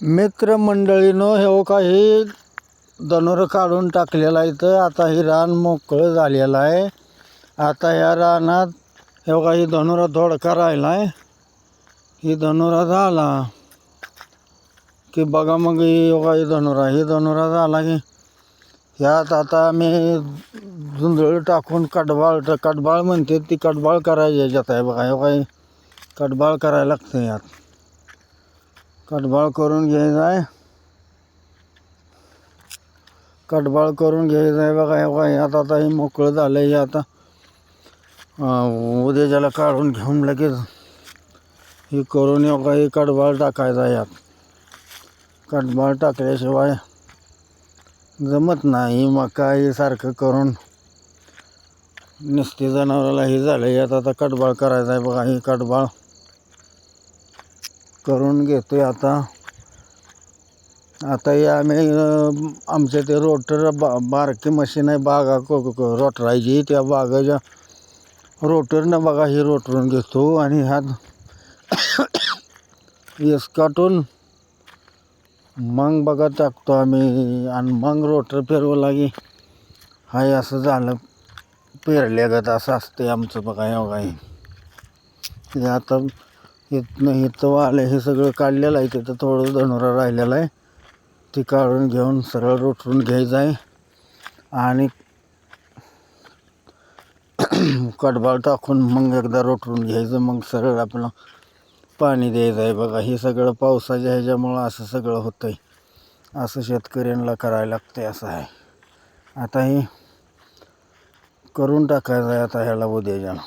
मित्रमंडळीनं हो काही धनुर काढून टाकलेला आहे तर आता ही रान मोकळं झालेलं आहे. आता या रानात हे हो काही धनुरा धोडका राहिला आहे ही धनुरा झाला की बघा मग ही हो काही धनुरा ही धनुरा झाला की ह्यात आता मी झुंजळ टाकून कडबाळ कडबाळ म्हणते ती कडबाळ करायची याच्यात आहे बघा. हे हो काही कडबाळ करायला लागते यात. कटबाळ करून घ्यायचं आहे. कटबाळ करून घ्यायचं आहे बघा हे आता आता हे मोकळं झालं हे आता. उद्या उद्याच्याला काढून घेऊन लगेच हे करून हे कटबाळ टाकायचा टाकायचं आहे यात. कटबाळ टाकल्याशिवाय जमत नाही मका हे सारखं करून. नुसते जनावराला हे झालं यात आता कटबाळ करायचं आहे बघा हे कटबाळ. करून घेतोय आता. आता हे आम्ही आमच्या ते रोटर बा बारकी मशीन आहे बागा को- रोटरायची त्या बागाच्या रोटरनं बघा हे रोटरून घेतो आणि ह्यात येस काटून मग बघा टाकतो आम्ही आणि मग रोटर फिरवू लागे. हाय असं झालं. पेरल्यागत असं असते आमचं बघा एवढा हे आता इथनं इथं आलं हे सगळं काढलेलं आहे तिथं थोडं धनुरा राहिलेलं आहे. ते काढून घेऊन सरळ रोटरून घ्यायचं आहे. आणि कडबाळ टाकून मग एकदा रोटरून घ्यायचं मग सरळ आपलं पाणी द्यायचं आहे. बघा हे सगळं पावसाच्या ह्याच्यामुळं असं सगळं होतं आहे असं शेतकऱ्यांना करायला लागतं आहे असं आहे. आता हे करून टाकायचं आहे आता ह्याला उद्याच्याला